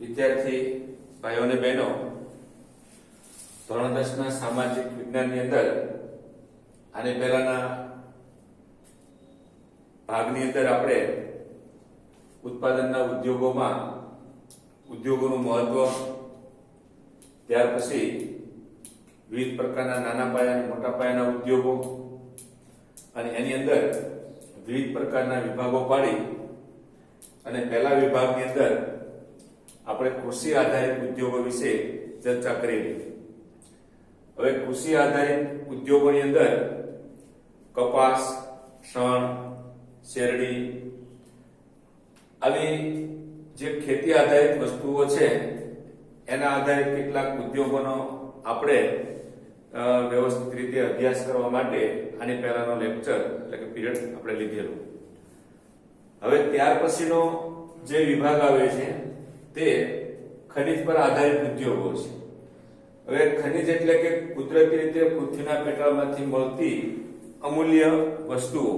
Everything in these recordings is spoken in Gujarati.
વિદ્યાર્થી ભાઈઓ અને બહેનો, ધોરણ દસના સામાજિક વિજ્ઞાનની અંદર આને પહેલાના ભાગની અંદર આપણે ઉત્પાદનના ઉદ્યોગોમાં ઉદ્યોગોનું મહત્વ, ત્યાર પછી વિવિધ પ્રકારના નાના પાયા મોટા પાયાના ઉદ્યોગો અને એની અંદર વિવિધ પ્રકારના વિભાગો પાડી અને પહેલા વિભાગની અંદર આપણે કૃષિ આધારિત ઉદ્યોગો વિશે ચર્ચા કરેલી. હવે કૃષિ આધારિત ઉદ્યોગોની અંદર કપાસ શણ શેરડી આવી જે ખેતી આધારિત વસ્તુઓ છે, એના આધારિત કેટલાક ઉદ્યોગોનો આપણે વ્યવસ્થિત રીતે અભ્યાસ કરવા માટે આની પહેલાનો લેક્ચર એટલે કે પીરિયડ આપણે લીધેલો. હવે ત્યાર પછીનો જે વિભાગ આવે છે તે ખનિજ પર આધારિત ઉદ્યોગો છે. હવે ખનિજ એટલે કે કુદરતી રીતે પૃથ્વીના પેટાળમાંથી મળતી અમૂલ્ય વસ્તુઓ,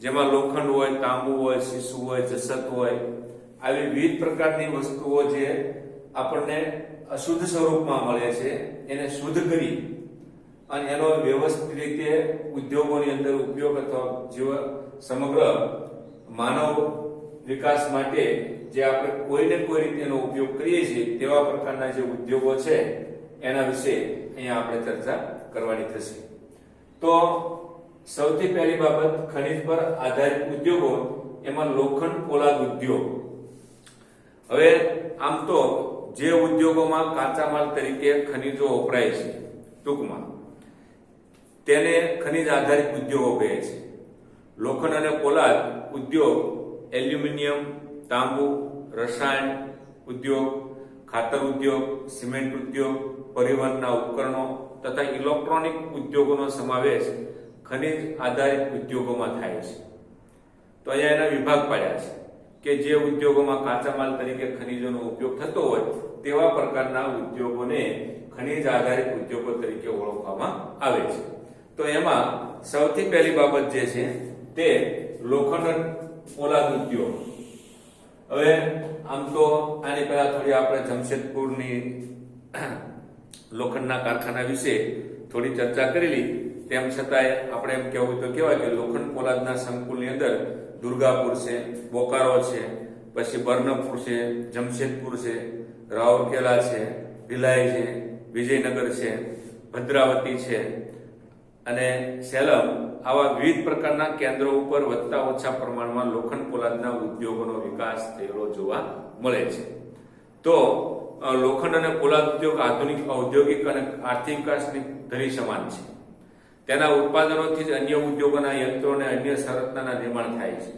જેમાં લોખંડ હોય, તાંબુ હોય સીસુ હોય, જસત હોય, આવી વિવિધ પ્રકારની વસ્તુઓ જે આપણને અશુદ્ધ સ્વરૂપમાં મળે છે, એને શુદ્ધ કરી અને એનો વ્યવસ્થિત રીતે ઉદ્યોગોની અંદર ઉપયોગ અથવા જીવ સમગ્ર માનવ વિકાસ માટે જે આપણે કોઈને કોઈ રીતે એનો ઉપયોગ કરીએ છીએ, તેવા પ્રકારના જે ઉદ્યોગો છે, એના વિશે અહીંયા આપણે ચર્ચા કરવાની થશે. તો સૌથી પહેલી બાબત, ખનિજ પર આધારિત ઉદ્યોગો, એમાં લોખંડ પોલાદ ઉદ્યોગ. હવે આમ તો જે ઉદ્યોગોમાં કાચા માલ તરીકે ખનિજો વપરાય છે, ટૂંકમાં, તેને ખનિજ આધારિત ઉદ્યોગો કહે છે. લોખંડ અને પોલાદ ઉદ્યોગ એલ્યુમિનિયમ તાંબુ, રસાયણ, ઉદ્યોગ, ખાતર ઉદ્યોગ, સિમેન્ટ ઉદ્યોગ, પરિવહનના ઉપકરણો તથા ઇલેક્ટ્રોનિક ઉદ્યોગોનો સમાવેશ ખનિજ આધારિત ઉદ્યોગોમાં થાય છે. તો અહીંયા એના વિભાગ પાડ્યા છે કે જે ઉદ્યોગોમાં કાચા માલ તરીકે ખનિજોનો ઉપયોગ થતો હોય તેવા પ્રકારના ઉદ્યોગોને ખનિજ આધારિત ઉદ્યોગો તરીકે ઓળખવામાં આવે છે. તો એમાં સૌથી પહેલી બાબત જે છે તે લોખંડ પોલાદ ઉદ્યોગ. હવે આમ તો આની પહેલા થોડી આપણે જમશેદપુરની લોખંડના કારખાના વિશે થોડી ચર્ચા કરેલી. તેમ છતાંય આપણે એમ કહેવું તો કહેવાય કે લોખંડ પોલાદના સંકુલની અંદર દુર્ગાપુર છે, બોકારો છે, પછી બર્નપુર છે, જમશેદપુર છે રાઉરકેલા છે, ભિલાઈ છે, વિજયનગર છે, ભદ્રાવતી છે, અને સેલમ આવા વિવિધ પ્રકારના કેન્દ્રો ઉપર વધતા ઓછા પ્રમાણમાં લોખંડ પોલાદના ઉદ્યોગોનો વિકાસ થયેલો જોવા મળે છે. તો લોખંડ અને પોલાદ ઉદ્યોગ આધુનિક, ઔદ્યોગિક અને આર્થિક વિકાસની ધરી સમાન છે. તેના ઉત્પાદનોથી જ અન્ય ઉદ્યોગોના યંત્રો અને અન્ય સંરચનાના નિર્માણ થાય છે.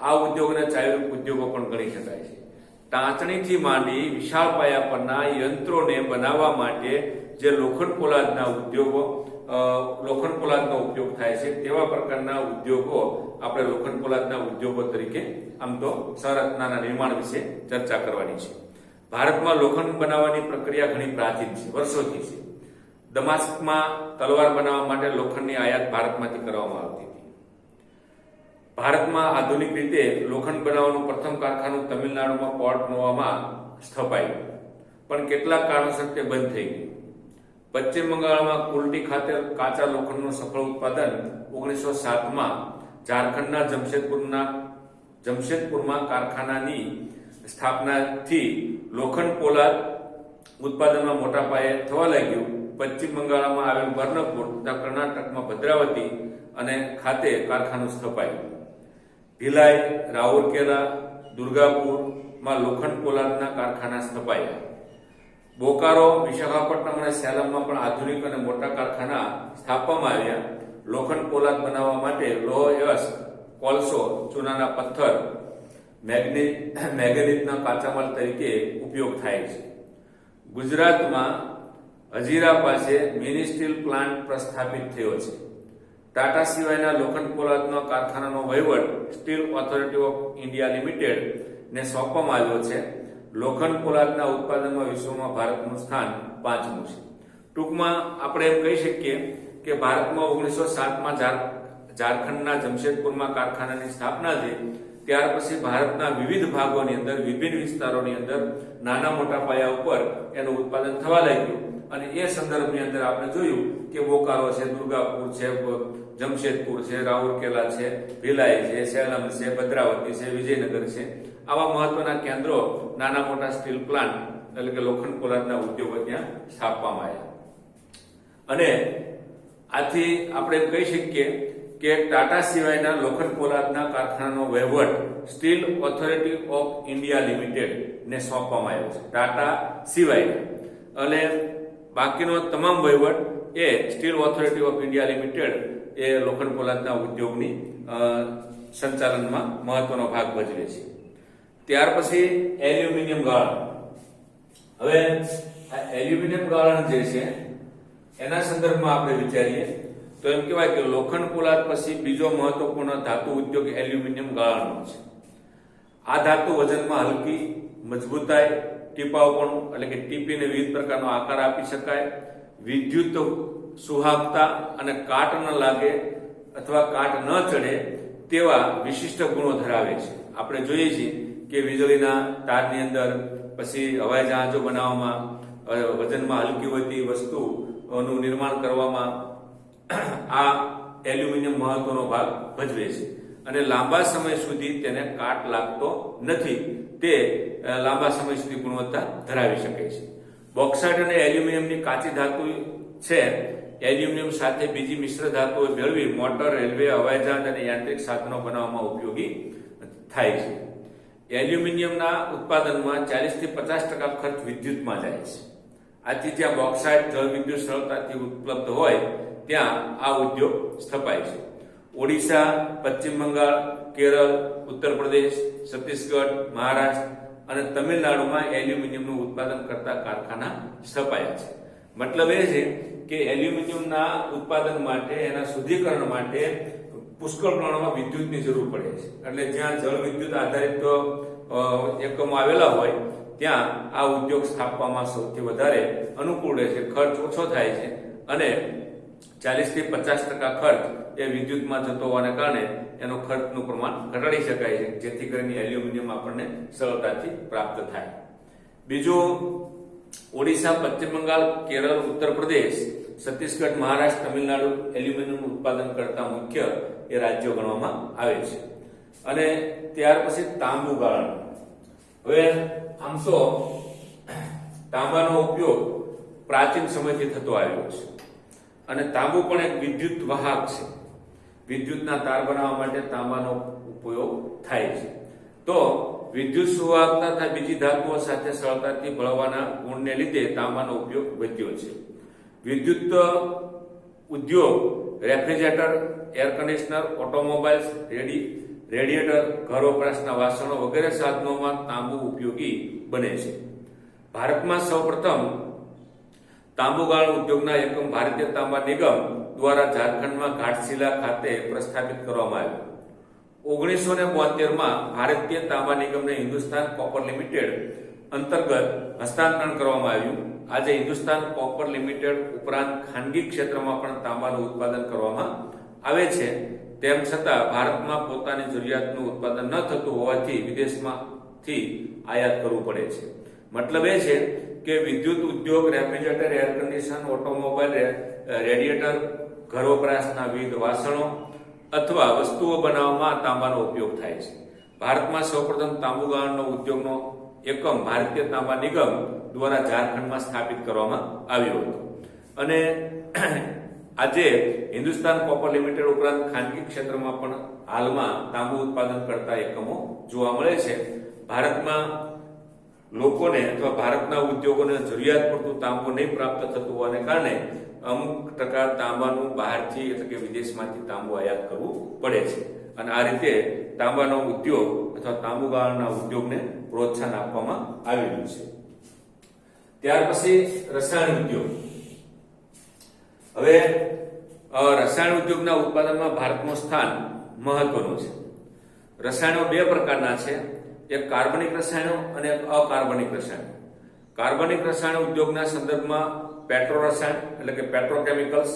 આ ઉદ્યોગોને ચાયરૂપ ઉદ્યોગો પણ ગણી શકાય છે. ટાંચણીથી માંડી વિશાળ પાયા પરના યંત્રોને બનાવવા માટે જે લોખંડ પોલાદના ઉદ્યોગો લોખંડ પોલાદનો ઉપયોગ થાય છે. તેવા પ્રકારના ઉદ્યોગો આપણે લોખંડ પોલાદના ઉદ્યોગો તરીકે આમ તો સંરચનાના નિર્માણ વિશે ચર્ચા કરવાની છે. ભારતમાં લોખંડ બનાવવાની પ્રક્રિયા ઘણી પ્રાચીન છે, વર્ષોથી છે. દમાસ્કમાં તલવાર બનાવવા માટે લોખંડની આયાત ભારતમાંથી કરવામાં આવતી હતી. ભારતમાં આધુનિક રીતે લોખંડ બનાવવાનું પ્રથમ કારખાનું તમિલનાડુમાં પોર્ટ નોવામાં સ્થપાયું. પણ કેટલાક કારણોસર તે બંધ થઈ ગયું. પશ્ચિમ બંગાળમાં કુલટી ખાતે કાચા લોખંડનું સફળ ઉત્પાદન ઓગણીસો સાતમાં ઝારખંડના જમશેદપુરના જમશેદપુરમાં કારખાનાની સ્થાપનાથી લોખંડ પોલાદ ઉત્પાદનમાં મોટા પાયે થવા લાગ્યું. પશ્ચિમ બંગાળમાં આવેલ બર્નપુર તથા કર્ણાટકમાં ભદ્રાવતી અને ખાતે કારખાનું સ્થપાયું. ભિલાઈ, રાઉરકેલા, દુર્ગાપુરમાં લોખંડ પોલાદના કારખાના સ્થપાયા. બોકારો, વિશાખાપટ્ટનમ અને સેલમમાં પણ આધુનિક અને મોટા કારખાના સ્થાપવામાં આવ્યા. લોખંડ પોલાદ બનાવવા માટે લોહ યસ્ક કોલસો, ચૂનાના પથ્થર મેગ્ને મેગ્નેટના કાચા માલ તરીકે ઉપયોગ થાય છે. ગુજરાતમાં હજીરા પાસે મિની સ્ટીલ પ્લાન્ટ પ્રસ્થાપિત થયો છે. ટાટા સિવાયના લોખંડ પોલાદનો કારખાનાનો વહીવટ steel authority of India limited ને સોંપવામાં આવ્યો છે. લોખંડ પોલાદના ઉત્પાદનમાં વિશ્વમાં ભારતનું સ્થાન પાંચમું છે. ટૂંકમાં આપણે એમ કહી શકીએ કે ભારતમાં ઓગણીસો સાતમાં ઝારખંડના જમશેદપુરમાં કારખાનાની સ્થાપના થઈ. ત્યાર પછી ભારતના વિવિધ ભાગોની અંદર, વિભિન્ન વિસ્તારોની અંદર નાના મોટા પાયા ઉપર એનું ઉત્પાદન થવા લાગ્યું. અને એ સંદર્ભની અંદર આપણે જોયું કે બોકારો છે, દુર્ગાપુર છે, જમશેદપુર છે, રાઉરકેલા છે, ભિલાઈ છે, સેલમ છે, ભદ્રાવતી છે, વિજયનગર છે. આવા મહત્વના કેન્દ્રો નાના મોટા સ્ટીલ પ્લાન્ટ એટલે કે લોખંડ પોલાદના ઉદ્યોગો ત્યાં સ્થાપવામાં આવ્યા. અને આથી આપણે કહી શકીએ કે ટાટા સિવાયના લોખંડ પોલાદના કારખાનાનો વહીવટ steel authority of India limited ને સોંપવામાં આવ્યો છે. ટાટા સિવાય અને બાકીનો તમામ વહીવટ એ steel authority of India limited એ લોખંડ પોલાદના ઉદ્યોગની સંચાલનમાં મહત્વનો ભાગ ભજવે છે. ત્યાર પછી એલ્યુમિનિયમ ગાળણ. હવે આ એલ્યુમિનિયમ ગાળણ જે છે, એના સંદર્ભમાં આપણે વિચારીએ તો એમ કહેવાય કે લોખંડ પોલાદ પછી બીજો મહત્વપૂર્ણ ધાતુ ઉદ્યોગ એલ્યુમિનિયમ ગાળાનો છે. આ ધાતુ વજનમાં હલકી, મજબૂતાઈ ટીપાવપણું એટલે કે ટીપીને વિવિધ પ્રકારનો આકાર આપી શકાય. વિદ્યુત સુહાગતા અને કાટ ન લાગે અથવા કાટ ન ચડે તેવા વિશિષ્ટ ગુણો ધરાવે છે. આપણે જોઈએ છીએ કે વીજળીના તારની અંદર પછી હવાઈ જહાજો બનાવવામાં વજનમાં હલકી હોતી વસ્તુઓનું નિર્માણ કરવામાં આ એલ્યુમિનિયમ મહત્વનો ભાગ ભજવે છે. અને લાંબા સમય સુધી તેને કાટ લાગતો નથી. તે લાંબા સમય સુધી ગુણવત્તા ધરાવી શકે છે. બોક્સાઇટ અને એલ્યુમિનિયમની કાચી ધાતુ છે. એલ્યુમિનિયમ સાથે બીજી મિશ્ર ધાતુઓ મેળવી મોટર, રેલવે હવાઈ જહાજ અને યાંત્રિક સાધનો બનાવવામાં ઉપયોગી થાય છે. એલ્યુમિનિયમના ઉત્પાદનમાં ચાલીસથી પચાસ ટકા ખર્ચ વિદ્યુતમાં જાય છે. આથી જ્યાં બોક્સાઇટ જળ વિદ્યુત સરળતાથી ઉપલબ્ધ હોય ત્યાં આ ઉદ્યોગ સ્થપાય છે. ઓડિશા, પશ્ચિમ બંગાળ, કેરળ ઉત્તર પ્રદેશ છત્તીસગઢ, મહારાષ્ટ્ર અને તમિલનાડુમાં એલ્યુમિનિયમનું ઉત્પાદન કરતા કારખાના સ્થપાયા છે. મતલબ એ છે કે એલ્યુમિનિયમના ઉત્પાદન માટે, એના શુદ્ધિકરણ માટે પુષ્કળ પ્રમાણમાં વિદ્યુતની જરૂર પડે છે. એટલે જ્યાં જળ વિદ્યુત આધારિત એકમો આવેલા હોય, ત્યાં આ ઉદ્યોગ સ્થાપવામાં સૌથી વધારે અનુકૂળ રહે છે. ખર્ચ ઓછો થાય છે અને ચાલીસથી પચાસ ટકા ખર્ચ એ વિદ્યુતમાં જતો હોવાને કારણે એનો ખર્ચનું પ્રમાણ ઘટાડી શકાય છે, જેથી કરીને એલ્યુમિનિયમ આપણને સરળતાથી પ્રાપ્ત થાય. બીજું, ઓડિશા, પશ્ચિમ બંગાળ, કેરળ, ઉત્તર પ્રદેશ, છત્તીસગઢ, મહારાષ્ટ્ર, તમિલનાડુ એલ્યુમિનિયમ ઉત્પાદન કરતા મુખ્ય એ રાજ્યો ગણવામાં આવે છે. અને ત્યાર પછી તાંબુ ગાળણ હવે આમ તો તાંબાનો ઉપયોગ પ્રાચીન સમયથી થતો આવ્યો છે. અને તાંબુ પણ એક વિદ્યુત વાહક છે. વિદ્યુતના તાર બનાવવા માટે તાંબાનો ઉપયોગ થાય છે. તો વિદ્યુત સુવાહકતા તથા બીજી ધાતુઓ સાથે સરળતાથી ભળવાના ગુણને લીધે તાંબાનો ઉપયોગ વધ્યો છે. વિદ્યુત ઉદ્યોગ, refrigerator, air conditioner automobiles ready radiator ઘર વપરાશના વાસણો વગેરે સાધનોમાં તાંબુ ઉપયોગી બને છે. ભારતમાં સૌપ્રથમ તાંબુગાળ ઉદ્યોગના એકમ ભારતીય તાંબા નિગમ દ્વારા ઝારખંડમાં ઘાટશીલા ખાતે પ્રસ્થાપિત કરવામાં આવ્યું. ઓગણીસો ને બોતેરમાં ભારતીય તાંબા નિગમને હિન્દુસ્તાન કોપર લિમિટેડ અંતર્ગત હસ્તાંતરણ કરવામાં આવ્યું. આજે હિન્દુસ્તાન કોપર લિમિટેડ ઉપરાંત ખાનગી ક્ષેત્રમાં પણ તાંબાનું ઉત્પાદન કરવામાં આવે છે. તેમ છતાં ભારતમાં પોતાની જરૂરિયાતનું ઉત્પાદન ન થતું હોવાથી વિદેશમાંથી આયાત કરવું પડે છે. મતલબ એ છે કે વિદ્યુત ઉદ્યોગ, refrigerator air condition automobile radiator ઘર વપરાશના વિવિધ વાસણો અથવા વસ્તુઓ બનાવવામાં તાંબાનો ઉપયોગ થાય છે. ભારતમાં સૌપ્રથમ તાંબુ ગાળણનો ઉદ્યોગનો એકમ ભારતીય તાંબા નિગમ દ્વારા ઝારખંડમાં સ્થાપિત કરવામાં આવ્યો હતો. અને આજે હિન્દુસ્તાન કોપર લિમિટેડ ઉપરાંત ખાનગી ક્ષેત્રમાં પણ હાલમાં તાંબુ ઉત્પાદન કરતા એકમો જોવા મળે છે. ભારતમાં લોકોને અથવા ભારતના ઉદ્યોગોને જરૂરિયાત પડતું તાંબુ નહીં પ્રાપ્ત થતું હોવાને કારણે અમુક ટકા તાંબાનું બહારથી એટલે કે વિદેશમાંથી તાંબુ આયાત કરવું પડે છે. અને આ રીતે તાંબાનો ઉદ્યોગ અથવા તાંબુ ગાળાના ઉદ્યોગને પ્રોત્સાહન આપવામાં આવેલું છે. ત્યાર પછી રસાયણ ઉદ્યોગ. હવે રસાયણ ઉદ્યોગના ઉત્પાદનમાં ભારતનું સ્થાન મહત્વનું છે. રસાયણો બે પ્રકારના છે. એક કાર્બનિક રસાયણો અને અકાર્બનિક રસાયણો. કાર્બનિક રસાયણ ઉદ્યોગના સંદર્ભમાં પેટ્રો રસાયણ એટલે કે પેટ્રોકેમિકલ્સ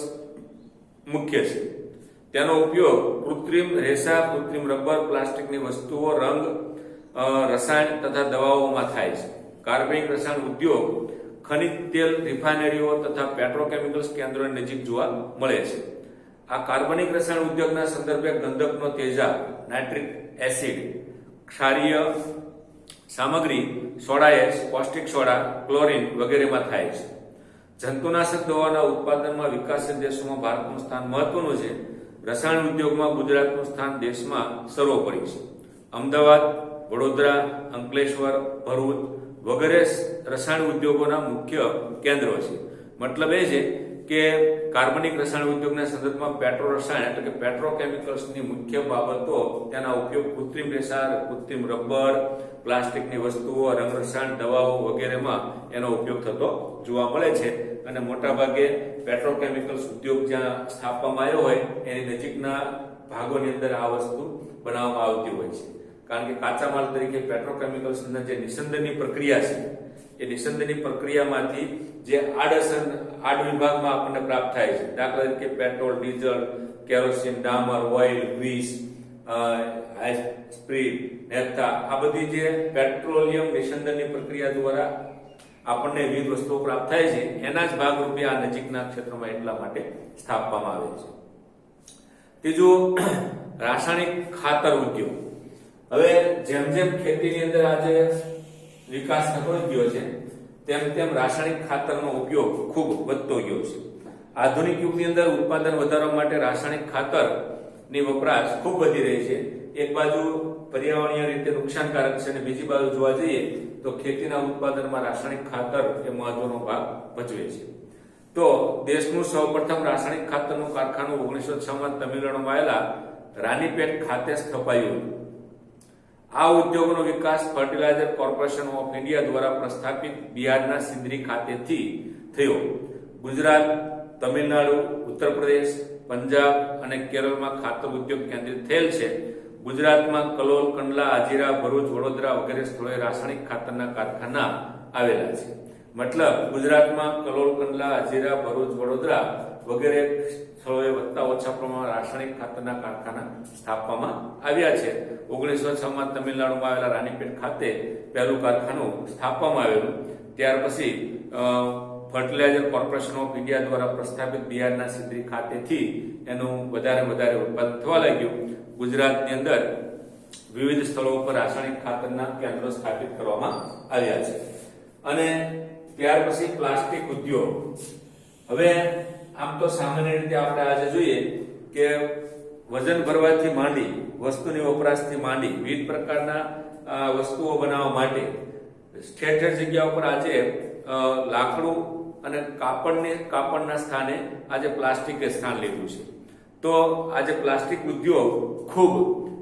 મુખ્ય છે. તેનો ઉપયોગ કૃત્રિમ રેસા, કૃત્રિમ રબર, પ્લાસ્ટિકની વસ્તુઓ, રંગ રસાયણ તથા દવાઓમાં થાય છે. કાર્બનિક રસાયણ ઉદ્યોગ ખનિજ તેલ રિફાઇનરીઓ તથા પેટ્રોકેમિકલ્સ કેન્દ્રોની નજીક જોવા મળે છે. આ કાર્બનિક રસાયણ ઉદ્યોગના સંદર્ભે ગંધકનો તેજાબ નાઇટ્રિક એસિડ ક્ષારીય સામગ્રી સોડાએસ પૌષ્ટિક સોડા, ક્લોરીન વગેરેમાં થાય છે. જંતુનાશક દવાના ઉત્પાદનમાં વિકાસશીલ દેશોમાં ભારતનું સ્થાન મહત્વનું છે. રસાયણ ઉદ્યોગમાં ગુજરાતનું સ્થાન દેશમાં સર્વોપરી છે. અમદાવાદ, વડોદરા, અંકલેશ્વર, ભરૂચ વગેરે રસાયણ ઉદ્યોગોના મુખ્ય કેન્દ્રો છે. મતલબ એ છે કે કાર્બનિક રસાયણ ઉદ્યોગના સંદર્ભમાં પેટ્રો રસાયણ એટલે કે પેટ્રોકેમિકલ્સની મુખ્ય બાબતો, તેના ઉપયોગ કૃત્રિમ રેસાર કૃત્રિમ રબર, પ્લાસ્ટિકની વસ્તુઓ રંગ રસાયણ દવાઓ વગેરેમાં એનો ઉપયોગ થતો જોવા મળે છે. અને મોટાભાગે પેટ્રોકેમિકલ્સ ઉદ્યોગ જ્યાં સ્થાપવામાં આવ્યો હોય, એની નજીકના ભાગોની અંદર આ વસ્તુ બનાવવામાં આવતી હોય છે. કારણ કે કાચા માલ તરીકે પેટ્રોકેમિકલ્સના જે નિસંદનની પ્રક્રિયા છે એ નિસંદની પ્રક્રિયામાંથી જે આડઅસર આડ વિભાગમાં આપણને પ્રાપ્ત થાય છે. દાખલા તરીકે પેટ્રોલ, ડીઝલ, કેરોસીન, ડામર, ઓઇલ, વીસ સ્પ્રીટ નેતા, આ બધી જે પેટ્રોલિયમ નિસંદનની પ્રક્રિયા દ્વારા આપણને વિવિધ વસ્તુઓ પ્રાપ્ત થાય છે. એના જ ભાગરૂપે આ નજીકના ક્ષેત્રમાં એટલા માટે સ્થાપવામાં આવે છે. ત્રીજું, રાસાયણિક ખાતર ઉદ્યોગ. હવે જેમ જેમ ખેતીની અંદર આજે વિકાસ થતો ગયો છે. તેમ તેમ રાસાયણિક ખાતરનો ઉપયોગ ખૂબ વધતો ગયો છે. આધુનિક યુગની અંદર ઉત્પાદન વધારવા માટે રાસાયણિક ખાતરની વપરાશ ખૂબ વધી રહી છે. એક બાજુ પર્યાવરણીય રીતે નુકસાનકારક છે અને બીજી બાજુ જોવા જઈએ તો ખેતીના ઉત્પાદનમાં રાસાયણિક ખાતર એ મહત્વનો ભાગ ભજવે છે. તો દેશનું સૌપ્રથમ રાસાયણિક ખાતરનું કારખાનું ઓગણીસો છ માં તમિલનાડુમાં આવેલા રાનીપેટ ખાતે સ્થપાયું હતું. આ ઉદ્યોગનો વિકાસ ફર્ટિલાઇઝર કોર્પોરેશન ઓફ ઇન્ડિયા દ્વારા પ્રસ્થાપિત બિહારના સિંદરી ખાતેથી થયો. ગુજરાત, તમિલનાડુ ઉત્તર પ્રદેશ પંજાબ અને કેરળમાં ખાતર ઉદ્યોગ કેન્દ્રિત થયેલ છે. ગુજરાતમાં કલોલ, કંડલા આજીરા ભરૂચ, વડોદરા વગેરે સ્થળોએ રાસાયણિક ખાતરના કારખાના આવેલા છે. મતલબ ગુજરાતમાં કલોલ, કંડલા, હાજીરા, ભરૂચ, વડોદરા વગેરે સ્થળોએ વધતા ઓછા પ્રમાણમાં રાસાયણિક ખાતરના કારખાના સ્થાપવામાં આવ્યા છે. ઓગણીસો છ માં તમિલનાડુમાં આવેલા રાણીપેટ ખાતે પહેલું કારખાનું સ્થાપવામાં આવેલું. ત્યાર પછી ફર્ટિલાઇઝર કોર્પોરેશન ઓફ ઇન્ડિયા દ્વારા પ્રસ્થાપિત બિહારના સિદ્રી ખાતેથી એનું વધારે વધારે ઉત્પાદન થવા લાગ્યું. ગુજરાતની અંદર વિવિધ સ્થળો ઉપર રાસાયણિક ખાતરના કેન્દ્રો સ્થાપિત કરવામાં આવ્યા છે. અને ત્યાર પછી પ્લાસ્ટિક ઉદ્યોગ. હવે આમ તો સામાન્ય રીતે આપણે આજે જોઈએ કે વજન ભરવાથી માંડી, વસ્તુની વપરાશથી માંડી, વિવિધ પ્રકારના વસ્તુઓ બનાવવા માટે ઠેર ઠેર જગ્યા ઉપર આજે લાકડું અને કાપડને, કાપડના સ્થાને આજે પ્લાસ્ટિકે સ્થાન લીધું છે. તો આજે પ્લાસ્ટિક ઉદ્યોગ ખૂબ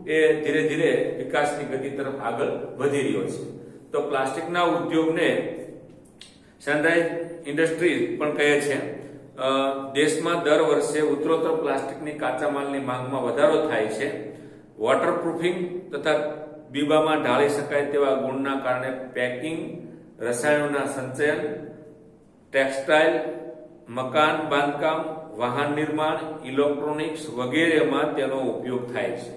એ ધીરે ધીરે વિકાસની ગતિ તરફ આગળ વધી રહ્યો છે. તો પ્લાસ્ટિકના ઉદ્યોગને સનરાઈઝ ઇન્ડસ્ટ્રીઝ પણ કહે છે. દેશમાં દર વર્ષે ઉત્તરોત્તર પ્લાસ્ટિકની કાચા માલની માંગમાં વધારો થાય છે. વોટરપ્રૂફિંગ તથા બીબામાં ઢાળી શકાય તેવા ગુણના કારણે પેકિંગ, રસાયણોના સંચયન, ટેક્સટાઇલ, મકાન, બાંધકામ, વાહન નિર્માણ, ઇલેક્ટ્રોનિક્સ વગેરેમાં તેનો ઉપયોગ થાય છે.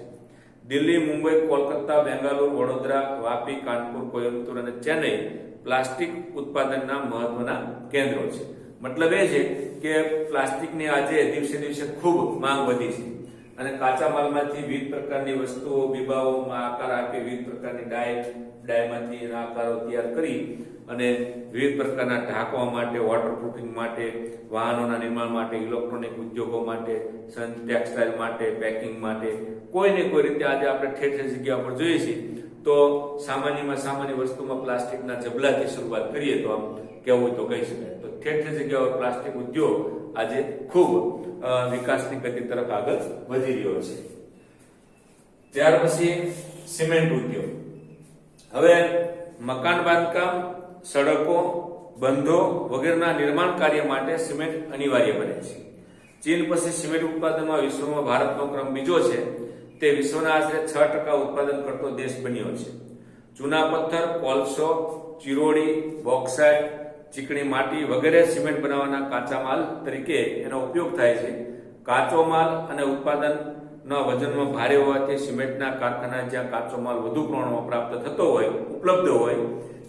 દિલ્હી, મુંબઈ, કોલકાતા, બેંગાલુરુ, વડોદરા, વાપી, કાનપુર, કોયમ્બતુર અને ચેન્નઈ પ્લાસ્ટિક ઉત્પાદનના મહત્વના કેન્દ્રો છે. મતલબ એ છે કે પ્લાસ્ટિકની આજે દિવસે દિવસે ખૂબ માંગ વધી છે. અને કાચા માલમાંથી વિવિધ પ્રકારની વસ્તુઓ બીબાઓમાં આકાર આપી વિવિધ પ્રકારની ડાય, ડાયમાંથી એના આકારો તૈયાર કરી અને વિવિધ પ્રકારના ઢાંકવા માટે વોટરપ્રૂફિંગ માટે, વાહનોના નિર્માણ માટે ઇલેક્ટ્રોનિક ઉદ્યોગો માટે ટેક્સટાઇલ માટે પેકિંગ માટે, કોઈ ને કોઈ રીતે આજે આપણે ઠેર ઠેર જગ્યા પર જોઈએ છીએ. તો સામાન્યમાં સામાન્ય વસ્તુમાં પ્લાસ્ટિકના જબલાથી શરૂઆત કરીએ તો આમ કેવું તો કહી શકાય. ઠેર જગ્યાઓ પ્લાસ્ટિક ઉદ્યોગ આજે ખૂબ વિકાસની ગતિ તરફ આગળ વધી રહ્યો છે. ત્યાર પછી સિમેન્ટ ઉદ્યોગ. હવે મકાન બાંધકામ, સડકો, બંધો વગેરેના નિર્માણ કાર્ય માટે સિમેન્ટ અનિવાર્ય બને છે. ચીન પછી સિમેન્ટ ઉત્પાદનમાં વિશ્વમાં ભારતનો ક્રમ બીજો છે. તે વિશ્વના આશરે છ ટકા ઉત્પાદન કરતો દેશ બન્યો છે. ચૂના પથ્થર, કોલસો, ચિરોડી, બોક્સાઇટ ચીકણી માટી વગેરે સિમેન્ટ બનાવવાના કાચા માલ તરીકે એનો ઉપયોગ થાય છે. કાચો માલ અને ઉત્પાદનના વજનમાં ભારે હોવાથી સિમેન્ટના કારખાના જ્યાં કાચો માલ વધુ પ્રમાણમાં પ્રાપ્ત થતો હોય, ઉપલબ્ધ હોય,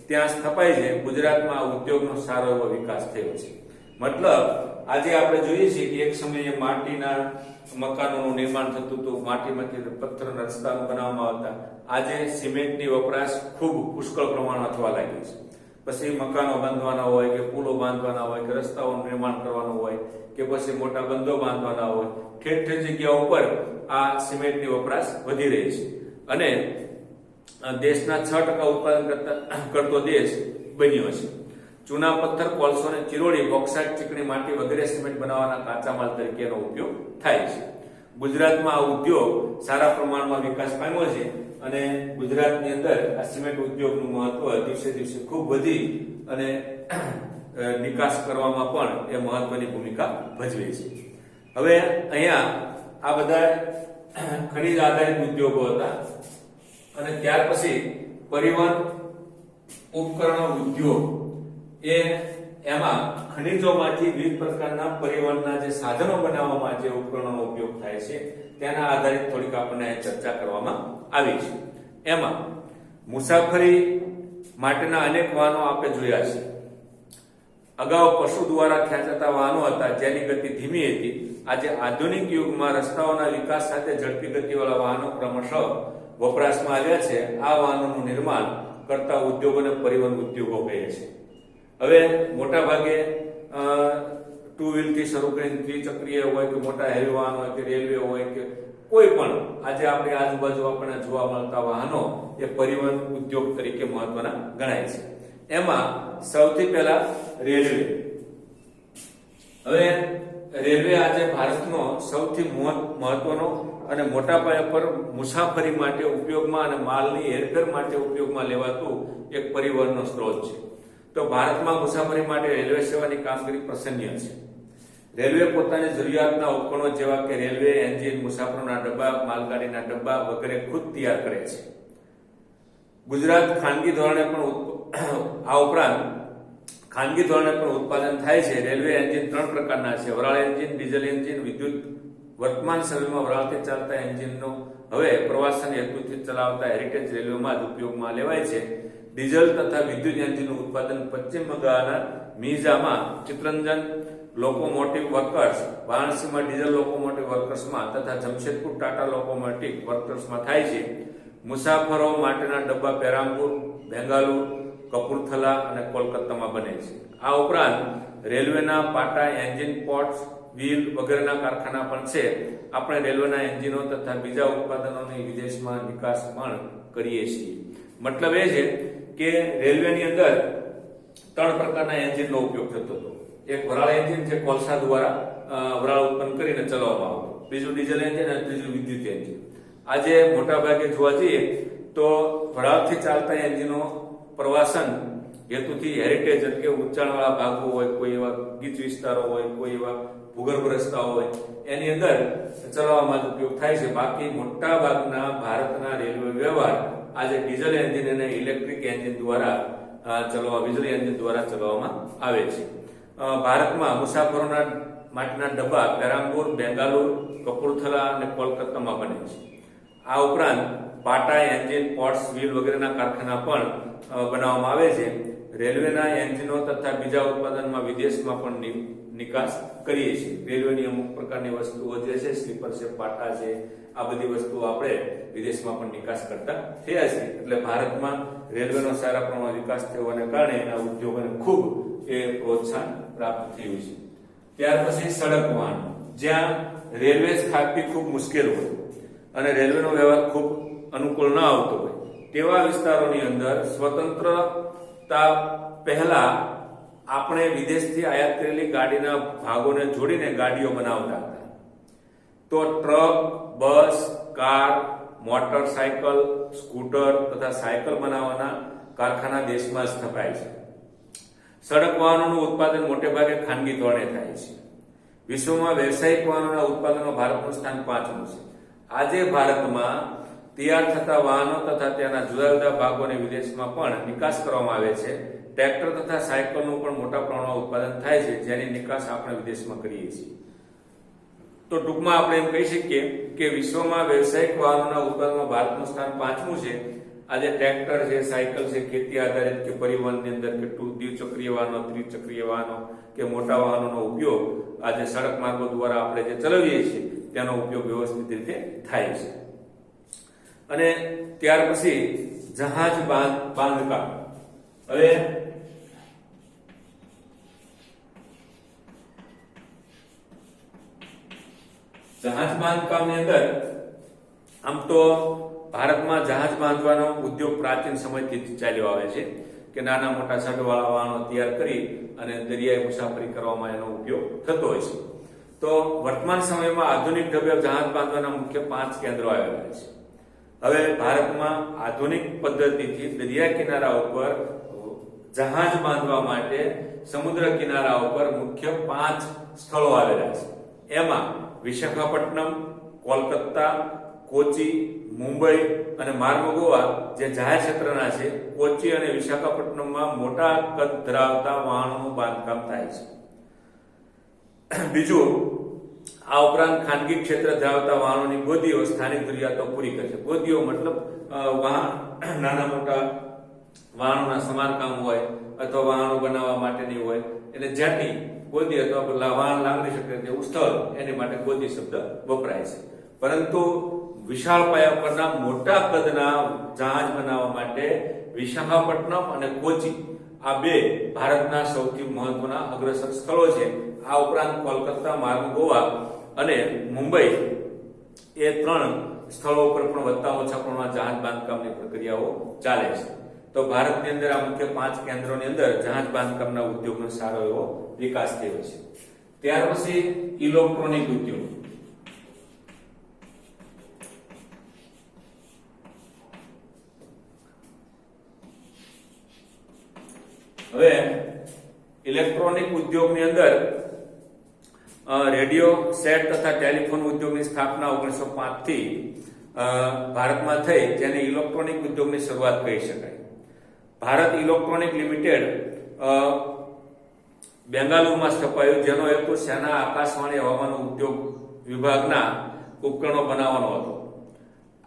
ત્યાં સ્થપાય છે. ગુજરાતમાં ઉદ્યોગનો સારો એવો વિકાસ થયો છે. મતલબ, આજે આપણે જોઈએ છીએ કે એક સમયે માટીના મકાનોનું નિર્માણ થતું હતું. માટીમાંથી પથ્થરના રસ્તાઓ બનાવવામાં આવતા. આજે સિમેન્ટની વપરાશ ખૂબ પુષ્કળ પ્રમાણમાં થવા લાગી છે. પછી મકાનો બાંધવાના હોય કે પુલો બાંધવાના હોય કે રસ્તાઓનું નિર્માણ કરવાનું હોય કે પછી મોટા બંધો બાંધવાના હોય, ઠેર ઠેર જગ્યાઓ ઉપર આ સિમેન્ટની વપરાશ વધી રહી છે. અને દેશના છ ટકા ઉત્પાદન કરતો દેશ બન્યો છે. ચૂના પથ્થર, કોલસો અને ચિરોડી બોક્સાઇટ ચીકણી માટી વગેરે સિમેન્ટ બનાવવાના કાચા માલ તરીકેનો ઉપયોગ થાય છે. ગુજરાતમાં આ ઉદ્યોગ સારા પ્રમાણમાં વિકાસ પામ્યો છે અને ગુજરાતની અંદર આ સિમેન્ટ ઉદ્યોગનું મહત્વ દિવસે દિવસે ખૂબ વધી અને નિકાસ કરવામાં પણ એ મહત્વની ભૂમિકા ભજવે છે. હવે અહીંયા આ બધા ખનિજ આધારિત ઉદ્યોગો હતા અને ત્યાર પછી પરિવહન ઉપકરણો ઉદ્યોગ એ એમાં ખનિજોમાંથી વિવિધ પ્રકારના પરિવહનના જે સાધનો બનાવવામાં જે ઉપકરણોનો ઉપયોગ થાય છે, તેના આધારિત થોડીક આપણને ચર્ચા કરવામાં આવી છે. એમાં મુસાફરી માટેના અનેક વાહનો આપણે જોયા છે. અગાઉ પશુ દ્વારા ખેંચાતા વાહનો હતા, જેની ગતિ ધીમી હતી. આજે આધુનિક યુગમાં રસ્તાઓના વિકાસ સાથે ઝડપી ગતિવાળા વાહનો ક્રમશઃ વપરાશમાં આવ્યા છે. આ વાહનોનું નિર્માણ કરતા ઉદ્યોગોને પરિવહન ઉદ્યોગો કહે છે. હવે મોટા ભાગે ટુ વ્હીલથી શરૂ કરીને ત્રિચક્રીય હોય કે મોટા હેવી વાહન હોય કે રેલવે હોય કે કોઈ પણ, આજે આપણી આજુબાજુ આપણને જોવા મળતા વાહનો એ પરિવહન ઉદ્યોગ તરીકે મહત્વના ગણાય છે. એમાં સૌથી પહેલા રેલવે હવે રેલવે આજે ભારતનો સૌથી મહત્- મહત્વનો અને મોટા પાયા પર મુસાફરી માટે ઉપયોગમાં અને માલની હેરફેર માટે ઉપયોગમાં લેવાતું એક પરિવહનનો સ્ત્રોત છે. તો ભારતમાં મુસાફરી માટે રેલવે સેવાની કામગીરી પ્રસન્ય છે. રેલવે પોતાની જરૂરિયાતના ઉપકરણો જેવા કે રેલવે એન્જિન, મુસાફરોના ડબ્બા, માલગાડીના ડબ્બા વગેરે ખુદ તૈયાર કરે છે. ગુજરાત ખાનગી ધોરણે પણ આ ઉપરાંત ખાનગી ધોરણે પણ ઉત્પાદન થાય છે. રેલવે એન્જિન ત્રણ પ્રકારના છે. વરાળ એન્જિન, ડીઝલ એન્જિન, વિદ્યુત વર્તમાન સમયમાં વરાળથી ચાલતા એન્જિનનો હવે પ્રવાસન હેતુથી ચલાવતા હેરિટેજ રેલવેમાં જ ઉપયોગમાં લેવાય છે. ડીઝલ તથા વિદ્યુત એન્જિનનું ઉત્પાદન પશ્ચિમ બંગાળના મિઝામાં ચિત્તરંજન લોકોમોટિવ વર્કર્સ વારાણસીમાં ડીઝલ લોકોમોટિવ વર્કર્સમાં તથા જમશેદપુર ટાટા લોકોમોટિવ વર્કર્સમાં થાય છે. મુસાફરો માટેના ડબ્બા પેરામ્બુર બેંગાલુર, કપૂરથલા અને કોલકાતામાં બને છે. આ ઉપરાંત રેલવેના પાટા, એન્જિન, પોર્ટ્સ વ્હીલ વગેરેના કારખાના પણ છે. આપણે રેલવેના એન્જિનો તથા બીજા ઉત્પાદનોની વિદેશમાં નિકાસ પણ કરીએ છીએ. મતલબ એ છે કે રેલવેની અંદર ત્રણ પ્રકારના એન્જિનનો ઉપયોગ થતો હતો. એક વરાળ એન્જિન જે કોલસા દ્વારા વરાળ ઉત્પન્ન કરીને ચલાવવામાં આવતું. બીજું ડીઝલ એન્જિન અને ત્રીજું વિદ્યુત એન્જિન. આજે મોટા ભાગે જોવા જઈએ તો વરાળથી ચાલતા એન્જિનો પ્રવાસન હેતુથી હેરિટેજ એટલે કે ઊંચાણવાળા ભાગો હોય, કોઈ એવા ગીચ વિસ્તારો હોય, કોઈ એવા ભૂગર્ભ રસ્તાઓ હોય, એની અંદર ચલાવવામાં ઉપયોગ થાય છે. બાકી મોટા ભાગના ભારતના રેલવે વ્યવહાર આજે ડીઝલ એન્જિન અને ઇલેક્ટ્રિક એન્જિન દ્વારા ચલાવવા, વીજળી એન્જિન દ્વારા ચલાવવામાં આવે છે. ભારતમાં મુસાફરોના માટેના ડબ્બા પેરામ્બુર બેંગાલુર, કપૂરથલા અને કોલકાતામાં બને છે. આ ઉપરાંત પાટા એન્જિન, પોર્ટ્સ, વ્હીલ વગેરેના કારખાના પણ બનાવવામાં આવે છે. રેલવેના એન્જિનો તથા બીજા ઉત્પાદનમાં વિદેશમાં પણ નિકાસ કરીએ છીએ. રેલવેની અમુક પ્રકારની વસ્તુઓ જે છે, સ્લીપર છે, પાટા છે, આ બધી વસ્તુઓ આપણે વિદેશમાં પણ નિકાસ કરતા થયા છે એટલે ભારતમાં રેલવેનો સારા પ્રમાણમાં વિકાસ થવાને કારણે એના ઉદ્યોગોને ખૂબ એ પ્રોત્સાહન પ્રાપ્ત થયું છે. ત્યાર પછી સડક વાહન. જ્યાં રેલવે સ્થાપવી ખૂબ મુશ્કેલ હોય અને રેલવેનો વ્યવહાર ખૂબ અનુકૂળ ન આવતો હોય. તેવા વિસ્તારોની અંદર સ્વતંત્રતા પહેલા આપણે વિદેશથી આયાત કરેલી ગાડીના ભાગોને જોડીને ગાડીઓ બનાવતા હતા. તો truck, bus, car, motorcycle, scooter તથા સાયકલ બનાવવાના કારખાના દેશમાં સ્થપાય છે. સડક વાહનોનું ઉત્પાદન મોટે ભાગે ખાનગી ધોરણે થાય છે. વિશ્વમાં વ્યવસાયિક વાહનોના ઉત્પાદનમાં ભારતનું સ્થાન પાંચમું છે. આજે ભારતમાં તૈયાર થતા વાહનો તથા તેના જુદા જુદા ભાગોને વિદેશમાં પણ નિકાસ કરવામાં આવે છે. ટ્રેક્ટર તથા સાયકલનું પણ મોટા પ્રમાણમાં ઉત્પાદન થાય છે, જેની નિકાસ આપણે વિદેશમાં કરીએ છીએ. તો ટૂંકમાં આપણે એમ કહી શકીએ કે વિશ્વમાં વ્યવસાયિક વાહનોના ઉત્પાદનમાં ભારતનું સ્થાન પાંચમું છે. આજે ટ્રેક્ટર છે, સાયકલ છે, ખેતી આધારિત કે પરિવહનની અંદર કે ટુ દ્વિચક્રીય વાહનો, ત્રિચક્રીય વાહનો કે મોટા વાહનોનો ઉપયોગ આજે સડક માર્ગો દ્વારા આપણે જે ચલાવીએ છીએ, તેનો ઉપયોગ વ્યવસ્થિત રીતે થાય છે. અને ત્યાર પછી જહાજ બાંધ બાંધકામ હવે જહાજ બાંધકામની અંદર આમ તો ભારતમાં જહાજ બાંધવાનો ઉદ્યોગ પ્રાચીન સમયથી ચાલ્યો આવે છે કે નાના મોટા સડવાળા વાહનો તૈયાર કરી અને દરિયાઈ મુસાફરી કરવામાં એનો ઉપયોગ થતો હોય છે. તો વર્તમાન સમયમાં આધુનિક ઢબે જહાજ બાંધવાના મુખ્ય પાંચ કેન્દ્રો આવેલા છે. હવે ભારતમાં આધુનિક પદ્ધતિથી દરિયા કિનારા ઉપર જહાજ બાંધવા માટે સમુદ્ર કિનારા ઉપર મુખ્ય પાંચ સ્થળો આવેલા છે. એમાં વિશાખાપટ્ટનમ, કોલકાતા, કોચી, મુંબઈ અને માર્મગોવા જે જાહેર ક્ષેત્રના છે, કોચી અને વિશાખાપટ્ટનમમાં મોટા કદ ધરાવતા વાહનોનું બાંધકામ થાય છે. બીજું આ ઉપરાંત ખાનગી ક્ષેત્ર ધરાવતા વાહનોની ગોદીઓ સ્થાનિક જરૂરિયાતો પૂરી કરે ગોદીઓ મતલબ વાહન, નાના મોટા વાહનોના સમારકામ હોય અથવા વાહનો બનાવવા માટેની હોય. એટલે જેટી ગોદી અથવા વાહન લાંબી શકે તેવું સ્થળ એની માટે ગોદી શબ્દ વપરાય છે. પરંતુ વિશાળ પાયા પરના મોટા કદના જહાજ બનાવવા માટે વિશાખાપટ્ટનમ અને કોચી આ બે ભારતના સૌથી મહત્વના અગ્રસર સ્થળો છે. આ ઉપરાંત કોલકાતા માર્ગ ગોવા અને મુંબઈ એ ત્રણ સ્થળો ઉપર પણ વધતા ઓછા પ્રમાણમાં જહાજ બાંધકામની પ્રક્રિયાઓ ચાલે છે. તો ભારતની અંદર આ મુખ્ય પાંચ કેન્દ્રોની અંદર જહાજ બાંધકામના ઉદ્યોગનો સારો એવો વિકાસ થયો છે. ત્યાર પછી ઇલેક્ટ્રોનિક ઉદ્યોગ. હવે ઇલેક્ટ્રોનિક ઉદ્યોગની અંદર રેડિયો સેટ તથા ટેલિફોન ઉદ્યોગની સ્થાપના ઓગણીસો થી ભારતમાં થઈ, જેને ઇલેક્ટ્રોનિક ઉદ્યોગની શરૂઆત કહી શકાય. ભારત ઇલેક્ટ્રોનિક લિમિટેડ બેંગાલુરુમાં સ્થપાયું, જેનો હેતુ સેના આકાશવાણી હવામાન ઉદ્યોગ વિભાગના ઉપકરણો બનાવવાનો હતો.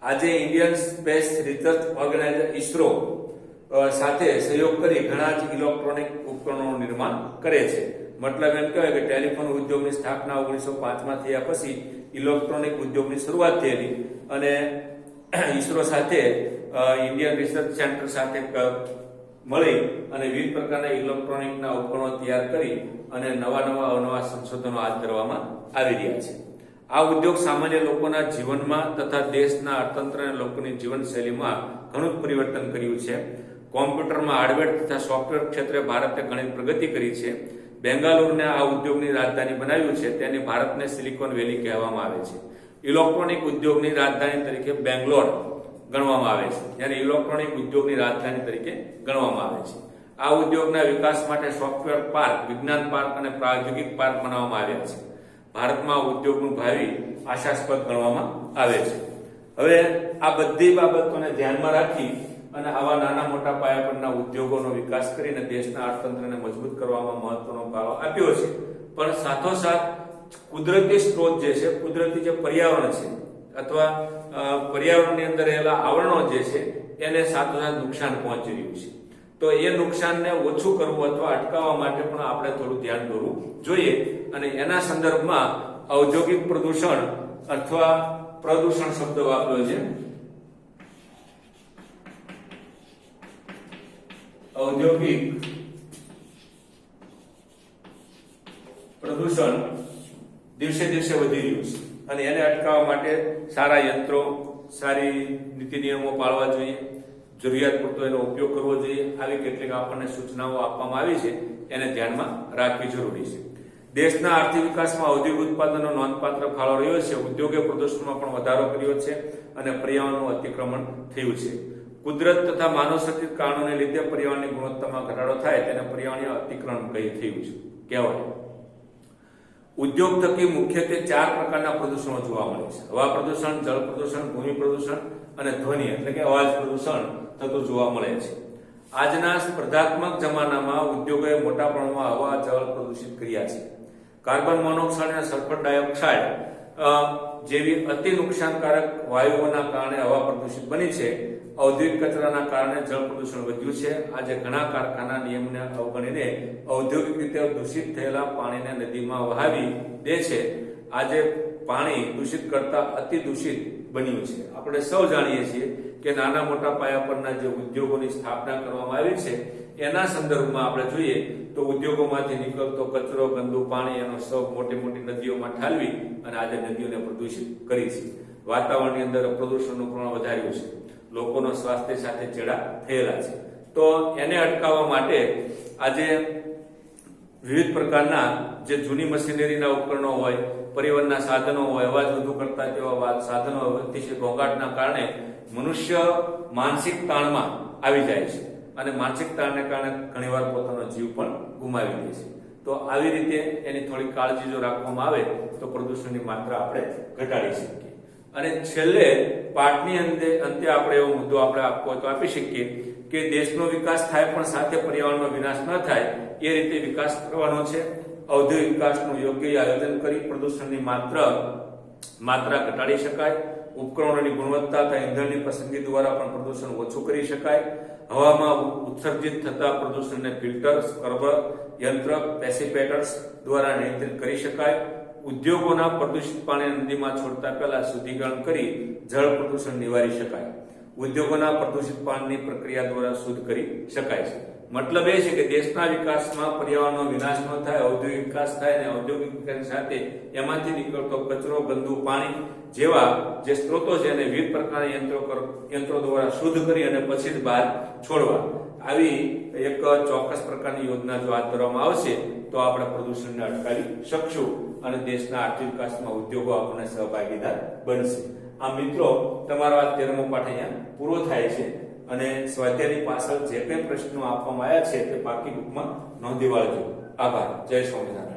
આજે Indian space research organiser ISRO સાથે સહયોગ કરી ઘણા જ ઇલેક્ટ્રોનિક ઉપકરણોનું નિર્માણ કરે છે. મતલબ એમ કહેવાય કે ટેલિફોન ઉદ્યોગની સ્થાપના ઓગણીસો પાંચમાં થયા પછી ઇલેક્ટ્રોનિક ઉદ્યોગની શરૂઆત થયેલી અને ઇસરો સાથે ઇન્ડિયન રિસર્ચ સેન્ટર સાથે મળી અને વિવિધ પ્રકારના ઇલેક્ટ્રોનિકના ઉપકરણો તૈયાર કરી અને નવા નવા અવનવા સંશોધનો હાથ ધરવામાં આવી રહ્યા છે. આ ઉદ્યોગ સામાન્ય લોકોના જીવનમાં તથા દેશના અર્થતંત્ર અને લોકોની જીવનશૈલીમાં ઘણું પરિવર્તન કર્યું છે. કોમ્પ્યુટરમાં હાર્ડવેર તથા સોફ્ટવેર ક્ષેત્રે ભારતે ઘણી પ્રગતિ કરી છે. બેંગાલુરુને આ ઉદ્યોગની રાજધાની બનાવ્યું છે, તેની ભારતને સિલિકોન વેલી કહેવામાં આવે છે. ઇલેક્ટ્રોનિક ઉદ્યોગની રાજધાની તરીકે બેંગ્લોર ગણવામાં આવે છે. જ્યારે ઇલેક્ટ્રોનિક ઉદ્યોગની રાજધાની તરીકે ગણવામાં આવે છે. આ ઉદ્યોગના વિકાસ માટે સોફ્ટવેર પાર્ક, વિજ્ઞાન પાર્ક અને પ્રાયોગિક પાર્ક બનાવવામાં આવ્યા છે. ભારતમાં ઉદ્યોગનું ભાવિ આશાસ્પદ ગણવામાં આવે છે. હવે આ બધી બાબતોને ધ્યાનમાં રાખી અને આવા નાના મોટા પાયા પરના ઉદ્યોગોનો વિકાસ કરીને દેશના અર્થતંત્રને મજબૂત કરવામાં મહત્વનો ભાવ આપ્યો છે. પણ સાથોસાથ કુદરતી સ્ત્રોત જે છે, કુદરતી જે પર્યાવરણ છે, અથવા પર્યાવરણની અંદર રહેલા આવરણો જે છે, એને સાથોસાથ નુકસાન પહોંચી રહ્યું છે. તો એ નુકસાનને ઓછું કરવું અથવા અટકાવવા માટે પણ આપણે થોડું ધ્યાન દોરવું જોઈએ અને એના સંદર્ભમાં ઔદ્યોગિક પ્રદૂષણ અથવા પ્રદૂષણ શબ્દ વાપર્યો છે. ઔદ્યોગિક પ્રદૂષણ દિવસે દિવસે વધી રહ્યું છે. અને એને અટકાવવા માટે સારા યંત્રો, સારી નીતિ નિયમો પાળવા જોઈએ. જરૂરિયાત પૂરતો એનો ઉપયોગ કરવો જોઈએ. આવી કેટલીક આપણને સૂચનાઓ આપવામાં આવી છે, એને ધ્યાનમાં રાખવી જરૂરી છે. દેશના આર્થિક વિકાસમાં ઔદ્યોગિક ઉત્પાદનનો નોંધપાત્ર ફાળો રહ્યો છે. ઉદ્યોગે પ્રદૂષણમાં પણ વધારો કર્યો છે અને પર્યાવરણનું અતિક્રમણ થયું છે. કુદરત તથા માનવ સર્જિત કારણોને લીધે પર્યાવરણની ગુણવત્તામાં ઘટાડો થાય તેને પર્યાવરણીય અતિક્રમણ કહી થયું છે? કહેવાય. ઉદ્યોગ થકી મુખ્યત્વે ચાર પ્રકારના પ્રદૂષણો જોવા મળે છે. હવા પ્રદૂષણ, જળ પ્રદૂષણ, ભૂમિ પ્રદૂષણ અને ધ્વનિ, એટલે કે અવાજ પ્રદૂષણ થતું જોવા મળે છે. આજના સ્પર્ધાત્મક જમાનામાં ઉદ્યોગોએ મોટા પ્રમાણમાં હવા, જળ પ્રદૂષિત કર્યા છે. કાર્બન મોનોક્સાઇડ અને સલ્ફર ડાયોક્સાઇડ જેવી અતિ નુકસાનકારક વાયુઓના કારણે હવા પ્રદૂષિત બની છે. ઔદ્યોગિક કચરાના કારણે જળ પ્રદૂષણ વધ્યું છે. આજે ઘણા કારખાના નિયમને અવગણીને ઔદ્યોગિક રીતે દૂષિત થયેલા પાણીને નદીમાં વહાવી દે છે. આજે પાણી દૂષિત કરતા અતિ દૂષિત બન્યું છે. આપણે સૌ જાણીએ છીએ કે નાના મોટા પાયા પરના જે ઉદ્યોગોની સ્થાપના કરવામાં આવી છે, એના સંદર્ભમાં આપણે જોઈએ તો ઉદ્યોગોમાંથી નીકળતો કચરો, ગંદુ પાણી, એનો સૌ મોટી મોટી નદીઓમાં ઠાલવી અને આજે નદીઓને પ્રદૂષિત કરી છે. વાતાવરણની અંદર પ્રદૂષણનું પ્રમાણ વધાર્યું છે. લોકોનો સ્વાસ્થ્ય સાથે ચેડા થયેલા છે. તો એને અટકાવવા માટે આજે વિવિધ પ્રકારના જે જૂની મશીનરીના ઉપકરણો હોય, પરિવહનના સાધનો હોય, અવાજ વધુ કરતા તેવા સાધનો અતિશય ઘોંઘાટના કારણે મનુષ્ય માનસિક તાણમાં આવી જાય છે. અને માનસિક તાણને કારણે ઘણીવાર પોતાનો જીવ પણ ગુમાવી દે છે. તો આવી રીતે એની થોડી કાળજી જો રાખવામાં આવે, તો પ્રદૂષણની માત્રા આપણે ઘટાડી શકીએ. અને છેલ્લે પાઠની અંતે અંતે આપણે એવો મુદ્દો આપણે આપવો તો આપી શકીએ કે દેશનો વિકાસ થાય પણ સાથે પર્યાવરણનો વિનાશ ન થાય, એ રીતે વિકાસ કરવાનો છે. ઔદ્યોગિક વિકાસનું યોગ્ય આયોજન કરી પ્રદૂષણની માત્ર માત્રા ઘટાડી શકાય, ઉપકરણોની ગુણવત્તા તથા ઇંધણની પસંદગી દ્વારા પણ પ્રદૂષણ ઓછું કરી શકાય. હવામાં ઉત્સર્જિત થતા પ્રદૂષણને ફિલ્ટર સ્ક્રબર યંત્ર પેસિપેટર્સ દ્વારા નિયંત્રિત કરી શકાય. ઉદ્યોગોના પ્રદૂષિત પાણી નદીમાં છોડતા પહેલા શુદ્ધિકરણ કરી જળ પ્રદૂષણ નિવારી શકાય. ઉદ્યોગોના પ્રદૂષિત પાણીની પ્રક્રિયા દ્વારા શુદ્ધ કરી શકાય છે. મતલબ એ છે કે દેશના વિકાસમાં પર્યાવરણનો વિનાશ ન થાય, ઔદ્યોગિક વિકાસ થાય અને ઔદ્યોગિક સાથે એમાંથી નીકળતો કચરો, ગંદુ પાણી જેવા જે સ્ત્રોતો છે એને વિવિધ પ્રકારના યંત્રો યંત્રો દ્વારા શુદ્ધ કરી અને પછી જ બહાર છોડવા. આવી એક ચોક્કસ પ્રકારની યોજના જો હાથ ધરવામાં આવશે, તો આપણે પ્રદૂષણને અટકાવી શકશું. અને દેશના આર્થિક વિકાસમાં ઉદ્યોગો આપણને સહભાગીદાર બનશે. આ મિત્રો તમારો આ તેરમો પાઠ અહીંયા પૂરો થાય છે અને સ્વાધ્યાયની પાછળ જે કંઈ પ્રશ્નો આપવામાં આવ્યા છે તે બાકી બુકમાં નોંધી વાળજો. આભાર. જય સ્વામિનારાયણ.